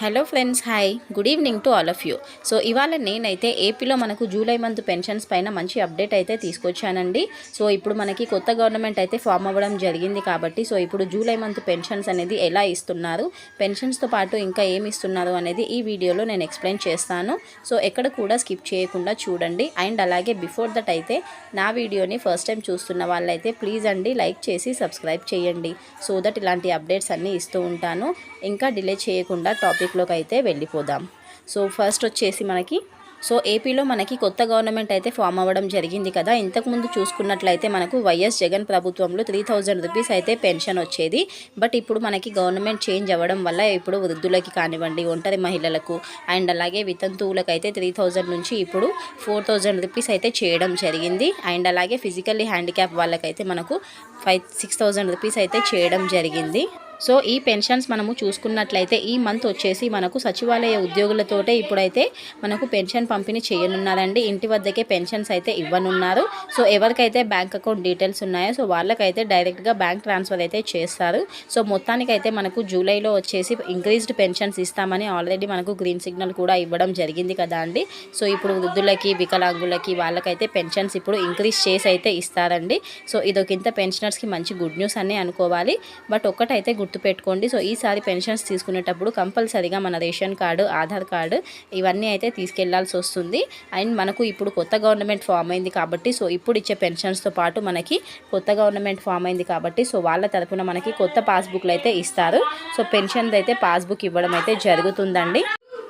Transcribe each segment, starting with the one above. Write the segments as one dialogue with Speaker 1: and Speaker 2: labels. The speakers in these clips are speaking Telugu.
Speaker 1: Hello friends hi good evening to all of you so ఇవాళ నేనైతే ఏపీలో మనకు జూలై మంత్ పెన్షన్స్ పైన మంచి అప్డేట్ అయితే తీసుకొచ్చానండి. సో ఇప్పుడు మనకి కొత్త గవర్నమెంట్ అయితే ఫామ్ అవ్వడం జరిగింది కాబట్టి సో ఇప్పుడు జూలై మంత్ పెన్షన్స్ అనేది ఎలా ఇస్తున్నారు పెన్షన్స్తో పాటు ఇంకా ఏమి ఇస్తున్నారు అనేది ఈ వీడియోలో నేను ఎక్స్ప్లెయిన్ చేస్తాను. సో ఎక్కడ కూడా స్కిప్ చేయకుండా చూడండి. అండ్ అలాగే బిఫోర్ దట్ అయితే నా వీడియోని ఫస్ట్ టైం చూస్తున్న వాళ్ళైతే ప్లీజ్ అండి లైక్ చేసి సబ్స్క్రైబ్ చేయండి. సో దట్ ఇలాంటి అప్డేట్స్ అన్నీ ఇస్తూ ఉంటాను. ఇంకా డిలే చేయకుండా టాపిక్ టాపిక్లోకి అయితే వెళ్ళిపోదాం. సో ఫస్ట్ వచ్చేసి మనకి సో ఏపీలో మనకి కొత్త గవర్నమెంట్ అయితే ఫామ్ అవ్వడం జరిగింది కదా. ఇంతకుముందు చూసుకున్నట్లయితే మనకు వైఎస్ జగన్ ప్రభుత్వంలో త్రీ థౌజండ్ రూపీస్ అయితే పెన్షన్ వచ్చేది. బట్ ఇప్పుడు మనకి గవర్నమెంట్ చేంజ్ అవ్వడం వల్ల ఇప్పుడు వృద్ధులకి కానివ్వండి ఒంటరి మహిళలకు అండ్ అలాగే వితంతువులకు అయితే త్రీ థౌజండ్ నుంచి ఇప్పుడు ఫోర్ థౌజండ్ రూపీస్ అయితే చేయడం జరిగింది. అండ్ అలాగే ఫిజికల్లీ హ్యాండిక్యాప్ వాళ్ళకైతే మనకు ఫైవ్ సిక్స్ థౌజండ్ రూపీస్ అయితే చేయడం జరిగింది. సో ఈ పెన్షన్స్ మనము చూసుకున్నట్లయితే ఈ మంత్ వచ్చేసి మనకు సచివాలయ ఉద్యోగులతోటే ఇప్పుడైతే మనకు పెన్షన్ పంపిణీ చేయనున్నారండి. ఇంటి వద్దకే పెన్షన్స్ అయితే ఇవ్వనున్నారు. సో ఎవరికైతే బ్యాంక్ అకౌంట్ డీటెయిల్స్ ఉన్నాయో సో వాళ్ళకైతే డైరెక్ట్గా బ్యాంక్ ట్రాన్స్ఫర్ అయితే చేస్తారు. సో మొత్తానికైతే మనకు జూలైలో వచ్చేసి ఇంక్రీజ్డ్ పెన్షన్స్ ఇస్తామని ఆల్రెడీ మనకు గ్రీన్ సిగ్నల్ కూడా ఇవ్వడం జరిగింది కదా అండి. సో ఇప్పుడు వృద్ధులకి వికలాంగులకి వాళ్ళకైతే పెన్షన్స్ ఇప్పుడు ఇంక్రీజ్ చేసి అయితే ఇస్తారండి. సో ఇదొక ఇంత పెన్షనర్స్కి మంచి గుడ్ న్యూస్ అని అనుకోవాలి. బట్ ఒక్కటైతే గుర్తుపెట్టుకోండి. సో ఈసారి పెన్షన్స్ తీసుకునేటప్పుడు కంపల్సరీగా మన రేషన్ కార్డు ఆధార్ కార్డు ఇవన్నీ అయితే తీసుకెళ్ళాల్సి వస్తుంది. అండ్ మనకు ఇప్పుడు కొత్త గవర్నమెంట్ ఫామ్ అయింది కాబట్టి సో ఇప్పుడు ఇచ్చే పెన్షన్స్తో పాటు మనకి కొత్త గవర్నమెంట్ ఫామ్ అయింది కాబట్టి సో వాళ్ళ తరఫున మనకి కొత్త పాస్బుక్లు అయితే ఇస్తారు. సో పెన్షన్ అయితే పాస్బుక్ ఇవ్వడం అయితే జరుగుతుందండి.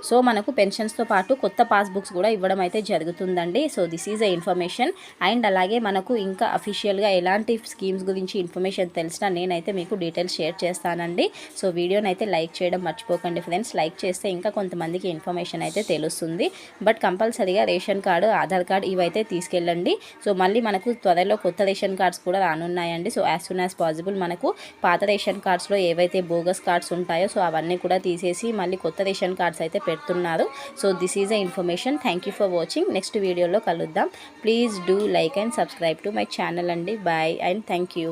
Speaker 1: సో మనకు పెన్షన్స్తో పాటు కొత్త పాస్బుక్స్ కూడా ఇవ్వడం అయితే జరుగుతుందండి. So this is a information. And అలాగే మనకు ఇంకా అఫీషియల్గా ఎలాంటి స్కీమ్స్ గురించి ఇన్ఫర్మేషన్ తెలిసినా నేనైతే మీకు డీటెయిల్స్ షేర్ చేస్తానండి. సో వీడియోని అయితే లైక్ చేయడం మర్చిపోకండి ఫ్రెండ్స్. లైక్ చేస్తే ఇంకా కొంతమందికి ఇన్ఫర్మేషన్ అయితే తెలుస్తుంది. బట్ కంపల్సరీగా రేషన్ కార్డు ఆధార్ కార్డు ఇవైతే తీసుకెళ్ళండి. సో మళ్ళీ మనకు త్వరలో కొత్త రేషన్ కార్డ్స్ కూడా రానున్నాయండి. So as soon as possible మనకు పాత రేషన్ కార్డ్స్లో ఏవైతే బోగస్ కార్డ్స్ ఉంటాయో సో అవన్నీ కూడా తీసేసి మళ్ళీ కొత్త రేషన్ కార్డ్స్ అయితే పెడుతున్నారు. So this is a information thank you for watching next వీడియోలో కలుద్దాం. Please do like and subscribe to my channel అండి. Bye and thank you